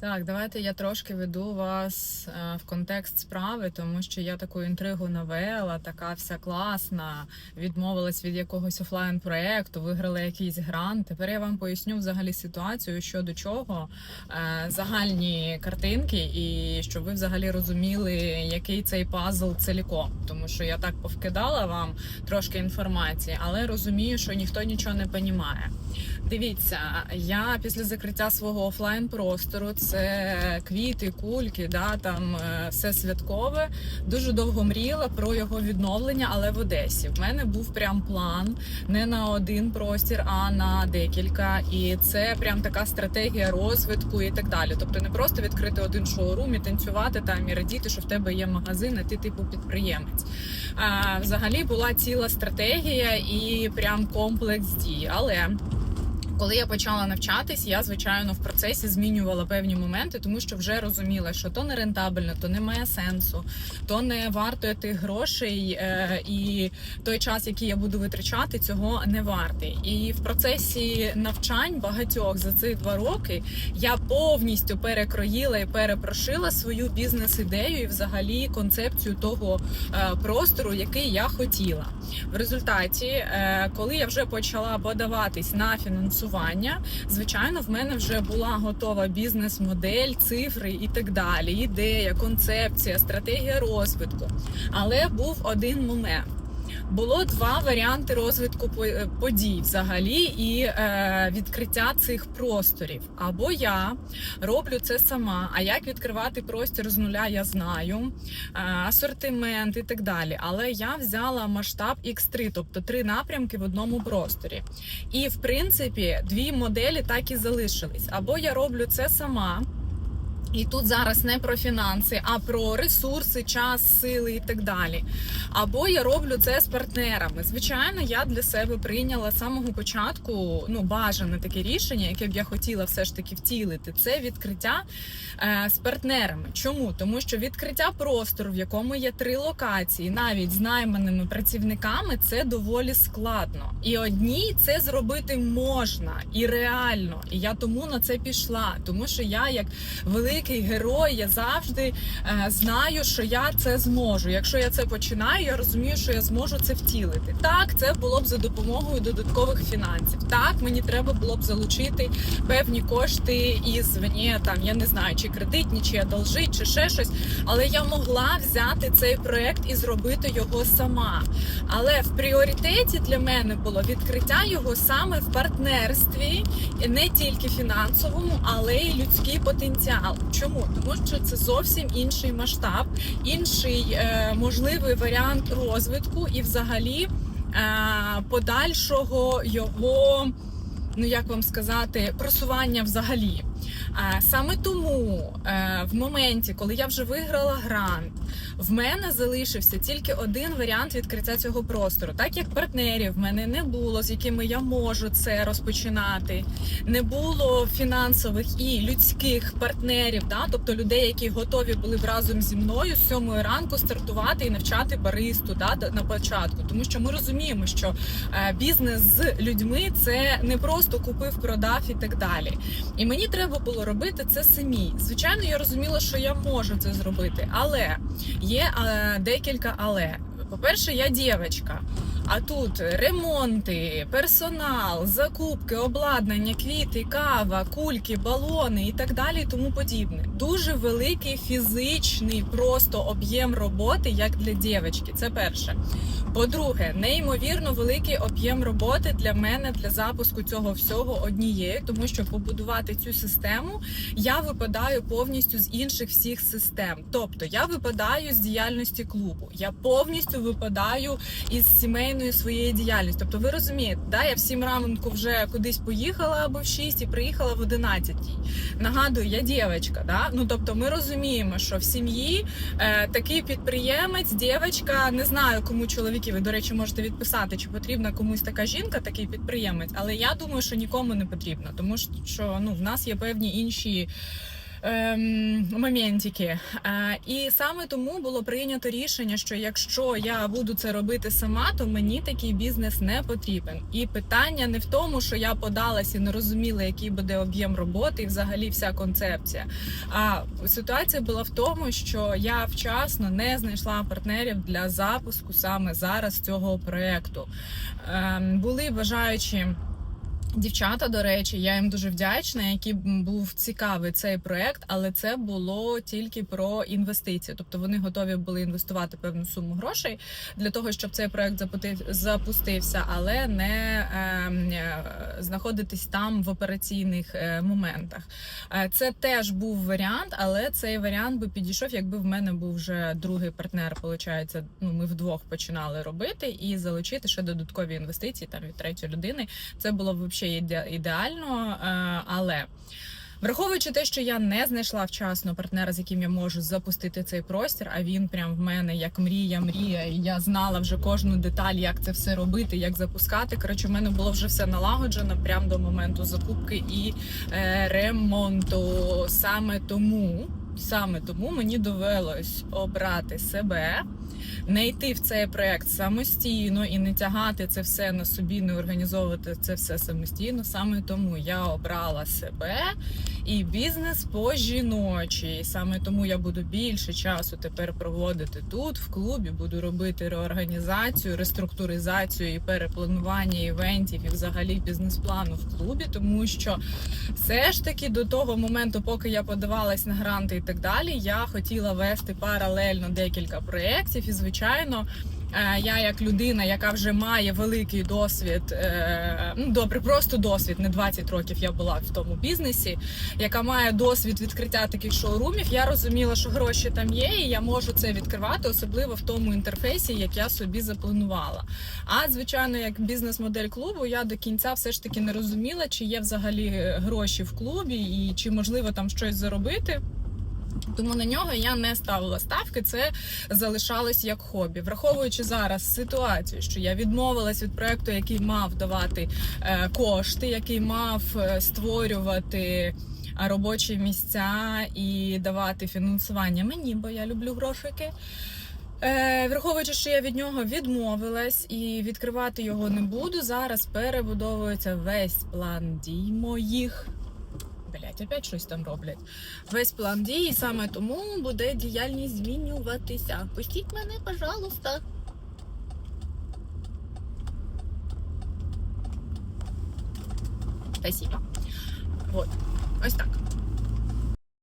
Так, давайте я трошки веду вас е, в контекст справи, тому що я таку інтригу навела, така вся класна, відмовилась від якогось офлайн проекту, виграла якийсь грант. Тепер я вам поясню взагалі ситуацію, що до чого, е, загальні картинки, і щоб ви взагалі розуміли, який цей пазл ціліком. Тому що я так повкидала вам трошки інформації, але розумію, що ніхто нічого не понімає. Дивіться, я після закриття свого офлайн простору, це квіти, кульки, да там е, все святкове. Дуже довго мріяла про його відновлення, але в Одесі. В мене був прям план не на один простір, а на декілька. І це прям така стратегія розвитку і так далі. Тобто не просто відкрити один шоурум і танцювати там і радіти, що в тебе є магазин, а ти типу підприємець. А, взагалі була ціла стратегія і прям комплекс дій. Але коли я почала навчатись, я звичайно в процесі змінювала певні моменти, тому що вже розуміла, що то не рентабельно, то не має сенсу, то не варто тих грошей, е, і той час, який я буду витрачати, цього не вартий. І в процесі навчань багатьох за ці два роки я повністю перекроїла і перепрошила свою бізнес-ідею і взагалі концепцію того е, простору, який я хотіла. В результаті, е, коли я вже почала подаватись на фінансування, звичайно, в мене вже була готова бізнес-модель, цифри і так далі. Ідея, концепція, стратегія розвитку. Але був один момент. Було два варіанти розвитку е, подій взагалі і е, відкриття цих просторів. Або я роблю це сама. А як відкривати простір з нуля, я знаю, е, асортимент і так далі. Але я взяла масштаб X3, тобто три напрямки в одному просторі. І в принципі дві моделі так і залишились. Або я роблю це сама. І тут зараз не про фінанси, а про ресурси, час, сили і так далі. Або я роблю це з партнерами. Звичайно, я для себе прийняла з самого початку ну бажане таке рішення, яке б я хотіла все ж таки втілити. Це відкриття е, з партнерами. Чому? Тому що відкриття простору, в якому є три локації, навіть з найманими працівниками, це доволі складно. І одній це зробити можна і реально. І я тому на це пішла, тому що я як великий герой, я завжди е, знаю, що я це зможу. Якщо я це починаю, я розумію, що я зможу це втілити. Так, це було б за допомогою додаткових фінансів. Так, мені треба було б залучити певні кошти із мені там, я не знаю, чи кредитні, чи одолжить, чи ще щось. Але я могла взяти цей проект і зробити його сама. Але в пріоритеті для мене було відкриття його саме в партнерстві, не тільки фінансовому, але й людський потенціал. Чому? Тому що це зовсім інший масштаб, інший е, можливий варіант розвитку і, взагалі, е, подальшого його, ну як вам сказати, просування взагалі. Саме тому е, в моменті, коли я вже виграла грант, в мене залишився тільки один варіант відкриття цього простору. Так як партнерів в мене не було, з якими я можу це розпочинати, не було фінансових і людських партнерів, да, тобто людей, які готові були б разом зі мною з сьомої ранку стартувати і навчати баристу да, на початку. Тому що ми розуміємо, що е, бізнес з людьми це не просто купив, продав і так далі. І мені треба було робити це самі. Звичайно, я розуміла, що я можу це зробити, але є е, декілька але. По-перше, я дівчинка. А тут ремонти, персонал, закупки, обладнання, квіти, кава, кульки, балони і так далі, і тому подібне. Дуже великий фізичний просто об'єм роботи, як для дівчинки. Це перше. По-друге, неймовірно великий об'єм роботи для мене для запуску цього всього однією, тому що побудувати цю систему я випадаю повністю з інших всіх систем. Тобто я випадаю з діяльності клубу, я повністю випадаю із сімейної своєї діяльності. Тобто, ви розумієте, да, я в сім ранку вже кудись поїхала або в 6 і приїхала в 11. Нагадую, я дівчинка, да? Ну тобто, ми розуміємо, що в сім'ї е, такий підприємець, дівчинка, не знаю, кому чоловіки. Ви до речі, можете відписати, чи потрібна комусь така жінка, такий підприємець. Але я думаю, що нікому не потрібно, тому що ну в нас є певні інші. Ем, моментики. Е, і саме тому було прийнято рішення, що якщо я буду це робити сама, то мені такий бізнес не потрібен. І питання не в тому, що я подалась і не розуміла, який буде об'єм роботи і взагалі вся концепція. А ситуація була в тому, що я вчасно не знайшла партнерів для запуску саме зараз цього проекту. Ем, були бажаючі. Дівчата, до речі, я їм дуже вдячна, які був цікавий цей проект, але це було тільки про інвестиції. Тобто вони готові були інвестувати певну суму грошей для того, щоб цей проект запустив, запустився, але не ем, е, знаходитись там в операційних е, моментах. Е, Це теж був варіант, але цей варіант би підійшов, якби в мене був вже другий партнер. Получається, ну ми вдвох починали робити і залучити ще додаткові інвестиції там від третьої людини. Це було б взагалі ідеально, е, але. Враховуючи те, що я не знайшла вчасно партнера, з яким я можу запустити цей простір, а він прям в мене як мрія, мрія, і я знала вже кожну деталь, як це все робити, як запускати. Коротше, в мене було вже все налагоджено прямо до моменту закупки і е, ремонту. Саме тому, саме тому мені довелось обрати себе. Не йти в цей проект самостійно і не тягати це все на собі, не організовувати це все самостійно. Саме тому я обрала себе і бізнес по жіночій. Саме тому я буду більше часу тепер проводити тут, в клубі. Буду робити реорганізацію, реструктуризацію і перепланування івентів і взагалі бізнес-плану в клубі, тому що все ж таки до того моменту, поки я подавалась на гранти і так далі, я хотіла вести паралельно декілька проєктів, і звичайно. Я як людина, яка вже має великий досвід, е, ну добре, просто досвід, не 20 років я була в тому бізнесі, яка має досвід відкриття таких шоурумів, я розуміла, що гроші там є, і я можу це відкривати, особливо в тому інтерфейсі, як я собі запланувала. А звичайно, як бізнес-модель клубу, я до кінця все ж таки не розуміла, чи є взагалі гроші в клубі, і чи можливо там щось заробити. Тому на нього я не ставила ставки, це залишалось як хобі. Враховуючи зараз ситуацію, що я відмовилась від проекту, який мав давати е, кошти, який мав е, створювати а, робочі місця і давати фінансування мені, бо я люблю грошики. Е, враховуючи, що я від нього відмовилась і відкривати його не буду. Зараз перебудовується весь план дій моїх. Блять, опять щось там роблять. Весь план дій, і саме тому буде діяльність змінюватися. Пустіть мене, пожалуйста. Спасибо. Вот. Ось так.